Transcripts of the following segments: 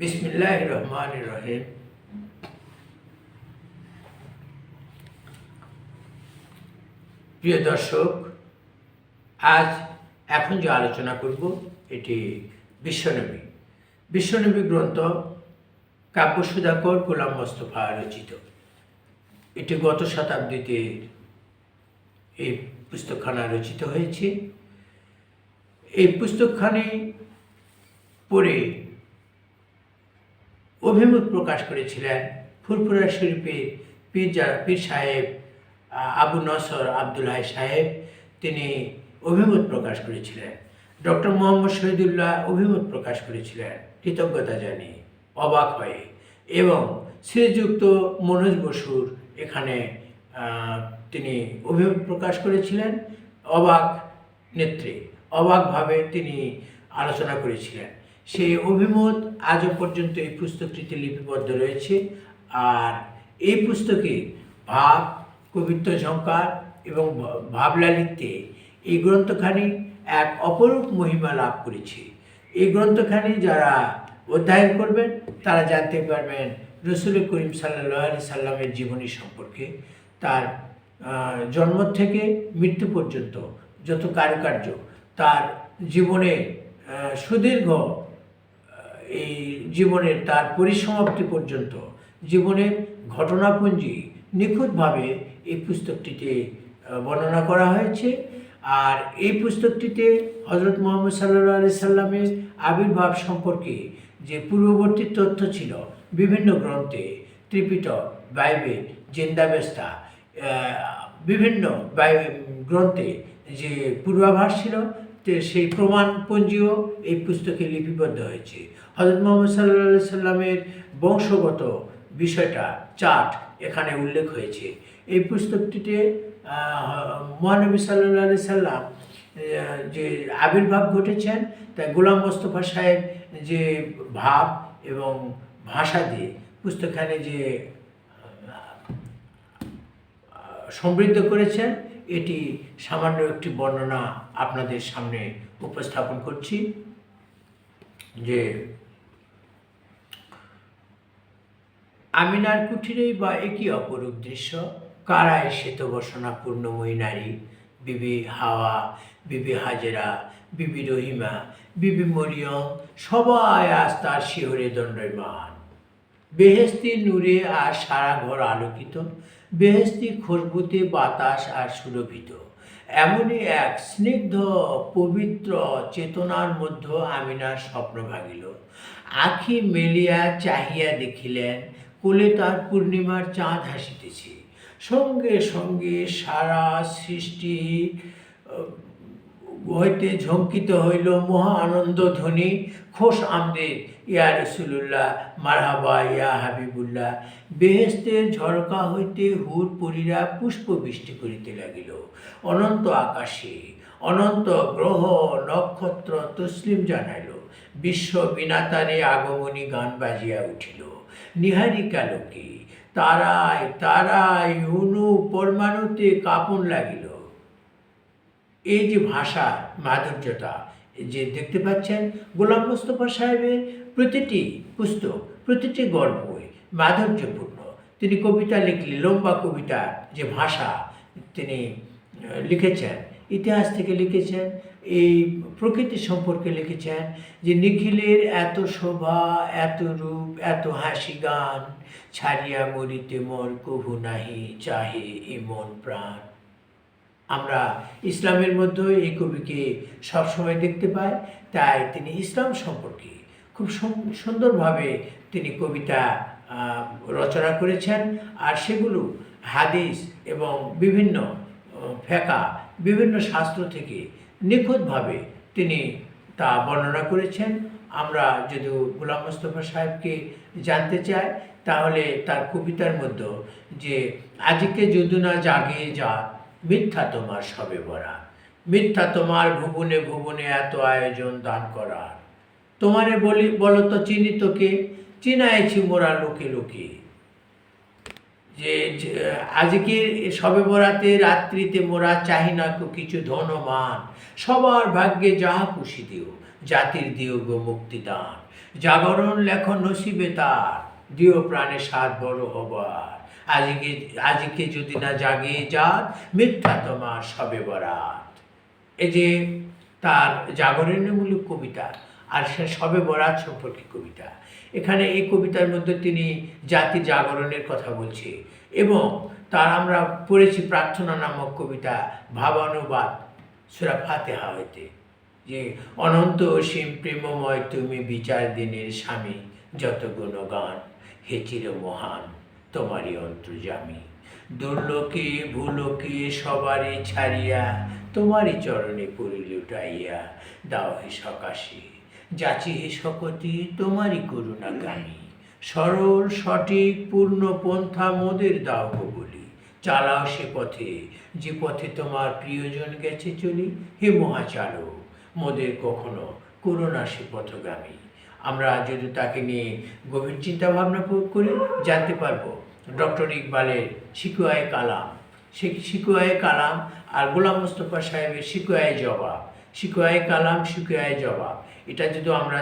বিসমিল্লাহ রহমান রহিম প্রিয় দর্শক, আজ এখন যে আলোচনা করব, এটি বিশ্বনবী। বিশ্বনবী গ্রন্থ কাব্য সুধাকর গোলাম মোস্তফা রচিত। এটি গত শতাব্দীতে এই পুস্তকখানা রচিত হয়েছে। এই পুস্তকখানি পড়ে অভিমত প্রকাশ করেছিলেন ফুরফুরা শরীফের পীর পীর সাহেব আবু নসর আব্দুল হাই সাহেব, তিনি অভিমত প্রকাশ করেছিলেন। ডক্টর মোহাম্মদ শহীদুল্লাহ অভিমত প্রকাশ করেছিলেন, কৃতজ্ঞতা জানিয়ে, অবাক হয়ে। এবং শ্রীযুক্ত মনোজ বসুর এখানে তিনি অভিমত প্রকাশ করেছিলেন, অবাক নেত্রী, অবাকভাবে তিনি আলোচনা করেছিলেন। সেই অভিমত আজও পর্যন্ত এই পুস্তকটিতে লিপিবদ্ধ রয়েছে। আর এই পুস্তকে ভাব কবিত্ব ঝঙ্কার এবং ভাবলালিত্যে এই গ্রন্থখানি এক অপরূপ মহিমা লাভ করেছে। এই গ্রন্থখানি যারা অধ্যয়ন করবেন তারা জানতে পারবেন রসুল করিম সাল্লাহ আলি সাল্লামের জীবনী সম্পর্কে। তার জন্ম থেকে মৃত্যু পর্যন্ত যত কারুকার্য তার জীবনের আহ, সুদীর্ঘ এই জীবনের তার পরিসমাপ্তি পর্যন্ত জীবনের ঘটনাপুঞ্জি নিখুঁতভাবে এই পুস্তকটিতে বর্ণনা করা হয়েছে। আর এই পুস্তকটিতে হজরত মোহাম্মদ সাল্লাহ আলি সাল্লামের আবির্ভাব সম্পর্কে যে পূর্ববর্তী তথ্য ছিল, বিভিন্ন গ্রন্থে, ত্রিপিটক, বাইবেল জিন্দাবেস্তা বিভিন্ন গ্রন্থে যে পূর্বাভাস ছিল সেই প্রমাণপঞ্জিও এই পুস্তকে লিপিবদ্ধ হয়েছে। হজরত মোহাম্মদ সাল্লা সাল্লামের বংশগত বিষয়টা চার্ট এখানে উল্লেখ হয়েছে। এই পুস্তকটিতে মহানবী সাল্লাহ আলি সাল্লাম যে আবির্ভাব ঘটেছেন, তাই গোলাম মোস্তফা সাহেব যে ভাব এবং ভাষা দিয়ে পুস্তকখানে যে সমৃদ্ধ করেছেন। এটি সামান্য একটি বর্ণনা আপনাদের সামনে উপস্থাপন করছি যে আমিনার কুঠিরেই বা একই অপরূপ দৃশ্য কারায় শ্বেত বসনা পূর্ণময়ী নারী? বিবি হাওয়া, বিবি হাজেরা, বিবি রহিমা, বিবি মরিয়ম, সবাই আজ তার শিহরে দণ্ডয়মান। বেহেস্তি নূরে আর সারা ঘর আলোকিত বেহেস্তি খুশবুতে বাতাস আর সুরভিত এমনই এক স্নিগ্ধ, পবিত্র চেতনার মধ্যে আমিনার স্বপ্ন ভাগিল। আখি মেলিয়া চাহিয়া দেখিলেন, কোলে তার পূর্ণিমার চাঁদ হাসিতেছে। সঙ্গে সঙ্গে সারা সৃষ্টি হইতে ঝঙ্কিত হইল মহা আনন্দ ধ্বনি খোশ আমদের ইয়া রসুল্লাহ মারহাবা, ইয়া হাবিবুল্লাহ। বেহেস্তের ঝরকা হইতে হুর পরীরা পুষ্প বৃষ্টি করিতে লাগিল। অনন্ত আকাশে অনন্ত গ্রহ, নক্ষত্র তসলিম জানাইল। বিশ্ব বিনাতারে আগমনী গান বাজিয়া উঠিল। নিহারিকা লোকে, তারায় তারায় অনু পরমাণুতে কাপন লাগিল। এই যে ভাষা মাধুর্যতা যে দেখতে পাচ্ছেন গোলাম মোস্তফা সাহেবের প্রতিটি পুস্তক, প্রতিটি গল্পই মাধুর্যপূর্ণ। তিনি কবিতা লিখলে, লম্বা কবিতা, যে ভাষা তিনি লিখেছেন, ইতিহাস থেকে লিখেছেন, এই প্রকৃতি সম্পর্কে লিখেছেন যে নিখিলের এত শোভা, এত রূপ, এত হাসি গান, ছাড়িয়া মরিতে মর কভু নাহি, চাহে এ মন প্রাণ। আমরা ইসলামের মধ্যে এই কবিকে সবসময় দেখতে পাই। তাই তিনি ইসলাম সম্পর্কে খুব সুন- সুন্দরভাবে তিনি কবিতা রচনা করেছেন। আর সেগুলো হাদিস এবং বিভিন্ন ফেকা, বিভিন্ন শাস্ত্র থেকে নিখুঁতভাবে তিনি তা বর্ণনা করেছেন। আমরা যদি গোলাম মোস্তফা সাহেবকে জানতে চাই, তাহলে তার কবিতার মধ্যে যে, আজকে যদি না জাগে যা মিথ্যা তোমার সবে বরা মিথ্যা তোমার ভুবনে ভুবনে এত আয়োজন দান করার। তোমারে বলি, বলো তো চিনি তোকে চিনাইছি মোরা লোকে লোকে। যে আজকে সবে বরাতে রাত্রিতে মোরা চাহি না কো কিছু ধনমান। সবার ভাগ্যে যাহা খুশি দিও, জাতির দিও গো মুক্তিদান। জাগরণ লেখন নসিবে তার, দিও প্রাণে সাত বড় হবার। আজকে আজকে যদি না জাগিয়ে যাত মিথ্যা তোমার সবে বরাত। এই যে তার জাগরণমূলক কবিতা আর সে সবে বরাত সম্পর্কে কবিতা। এখানে এই কবিতার মধ্যে তিনি জাতি জাগরণের কথা বলছে এবং তার আমরা পড়েছি প্রার্থনা নামক কবিতা ভাবানুবাদ সুরা ফাতেহা হইতে। যে অনন্ত অসীম প্রেমময় তুমি বিচার দিনের স্বামী, যত গুণগান, হে চির মহান তোমারই অন্তর্জামী দুর্লোকে, ভূলোকে সবারে ছাড়িয়া, তোমারই চরণে পড়ি লুটাইয়া দাও হে সকাশে। যাচি হে শকতি, তোমারই করুণাগামী সরল, সঠিক, পূর্ণ পন্থা মোদের দাও বলি চালাও সে পথে, যে পথে তোমার প্রিয়জন গেছে চলি। হে মহাচারক, মোদের কখনো করোনা সে পথগামী। আমরা যদি তাকে নিয়ে গভীর চিন্তা ভাবনা করি, জানতে পারব ডক্টর ইকবালের শিকুয়ায় কালাম। সে শিকুয়ায় কালাম? আর গোলাম মুস্তফা সাহেবের শিকুয়ায় জবাব। শিকুয়ায় কালাম, শিকুয়ায় জবাব। এটা যদি আমরা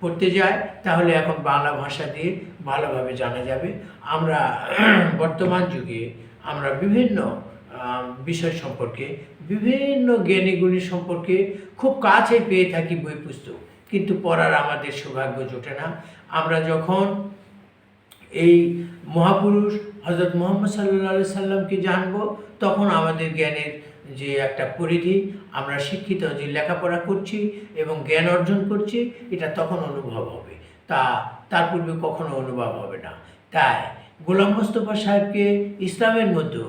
পড়তে যাই, তাহলে এখন বাংলা ভাষা দিয়ে ভালোভাবে জানা যাবে। আমরা বর্তমান যুগে আমরা বিভিন্ন বিষয় সম্পর্কে, বিভিন্ন জ্ঞানীগুণী সম্পর্কে খুব কাছে পেয়ে থাকি বই পুস্তক। কিন্তু পড়ার আমাদের সৌভাগ্য জোটে না। আমরা যখন এই মহাপুরুষ হজরত মোহাম্মদ সাল্লা সাল্লামকে জানব, তখন আমাদের জ্ঞানের যে একটা পরিধি, আমরা শিক্ষিত যে লেখাপড়া করছি এবং জ্ঞান অর্জন করছি, এটা তখন অনুভব হবে। তা তার পূর্বে কখনো অনুভব হবে না। তাই গোলাম মোস্তফা সাহেবকে ইসলামের মধ্যে